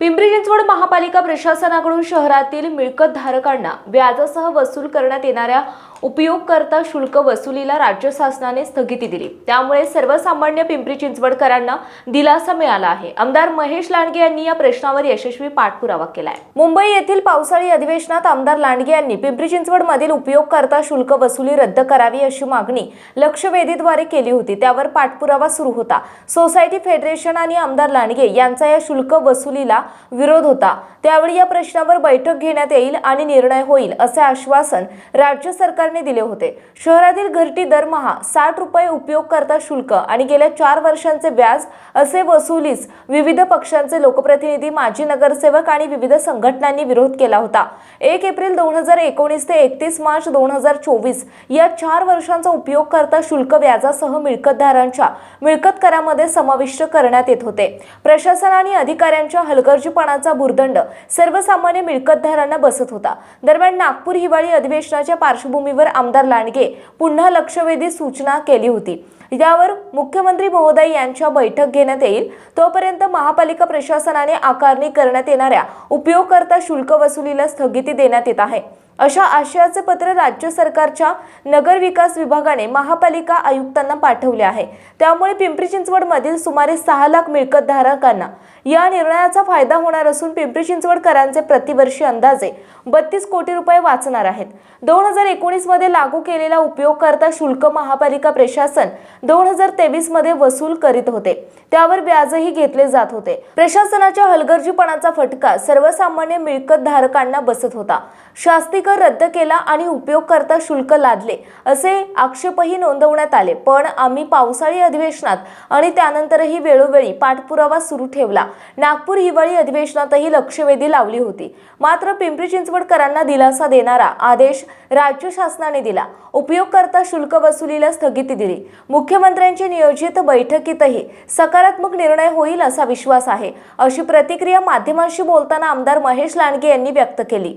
पिंपरी चिंचवड महापालिका प्रशासनाकडून शहरातील मिळकतधारकांना व्याजासह वसूल करण्यात येणाऱ्या उपयोगकर्ता शुल्क वसुलीला राज्य शासनाने स्थगिती दिली. त्यामुळे सर्वसामान्य पिंपरी चिंचवडकरांना दिलासा मिळाला आहे. आमदार महेश लांडगे यांनी या प्रश्नावर यशस्वी पाठपुरावा केलाय. मुंबई येथील पावसाळी अधिवेशनात आमदार लांडगे यांनी पिंपरी चिंचवडमधील उपयोगकर्ता शुल्क वसुली रद्द करावी अशी मागणी लक्षवेधीद्वारे केली होती. त्यावर पाठपुरावा सुरू होता. सोसायटी फेडरेशन आणि आमदार लांडगे यांचा या शुल्क वसुलीला विरोध होता. त्यावेळी या प्रश्नावर बैठक घेण्यात येईल आणि निर्णय होईल असे आश्वासन राज्य सरकारने दिले होते. शहरातील घरटी दरमहा साठ रुपये उपयोगकर्ता शुल्क आणि गेल्या चार वर्षांचे व्याज असे वसुलीस विविध पक्षांचे लोकप्रतिनिधी माजी नगरसेवक आणि विविध संघटनांनी विरोध केला होता. एक एप्रिल दोन हजार एकोणीस ते एकतीस मार्च दोन हजार चोवीस या चार वर्षांचा उपयोगकर्ता शुल्क व्याजासह मिळकतदारांच्या मिळकत करामध्ये समाविष्ट करण्यात येत होते. प्रशासन आणि अधिकाऱ्यांच्या हलगर्जीपणाचा भुर्दंड सर्वसामान्य मिळकतदारांना बसत होता. दरम्यान नागपूर हिवाळी अधिवेशनाच्या पार्श्वभूमीवर आमदार लांडगे पुन्हा लक्षवेधी सूचना केली होती. यावर मुख्यमंत्री महोदय यांच्या बैठक घेण्यात येईल. तोपर्यंत महापालिका प्रशासनाने आकारणी करण्यात येणाऱ्या उपयोगकर्ता शुल्क वसुलीला स्थगिती देण्यात येत आहे. अशा आशयाचे पत्र राज्य सरकारच्या नगर विकास विभागाने महापालिका आयुक्तांना पाठवले आहे. त्यामुळे पिंपरी चिंचवडमधील सुमारे सहा लाख मिळकतधारकांना या निर्णयाचा फायदा होणार असून पिंपरी चिंचवडकरांचे प्रतिवर्षी अंदाजे बत्तीस कोटी रुपये वाचणार आहेत. दोन हजार एकोणीसमध्ये लागू केलेला उपयोगकर्ता शुल्क महापालिका प्रशासन दोन हजार तेवीसमध्ये वसूल करीत होते. त्यावर व्याजही घेतले जात होते. प्रशासनाच्या हलगर्जीपणाचा फटका सर्वसामान्य मिळकतधारकांना बसत होता. शास्तीकर रद्द केला आणि उपयोगकर्ता शुल्क लादले असे आक्षेपही नोंदवण्यात आले. पण आम्ही पावसाळी अधिवेशनात आणि त्यानंतरही वेळोवेळी पाठपुरावा सुरू ठेवला. नागपूर हिवाळी अधिवेशनातही लक्षवेधी लावली होती. मात्र पिंपरी चिंचवडकरांना दिलासा देणारा आदेश राज्य शासनाने दिला. उपयोगकर्ता शुल्क वसुलीला स्थगिती दिली. मुख्यमंत्र्यांची नियोजित बैठकीतही सकारात्मक निर्णय होईल असा विश्वास आहे अशी प्रतिक्रिया माध्यमांशी बोलताना आमदार महेश लांडगे यांनी व्यक्त केली.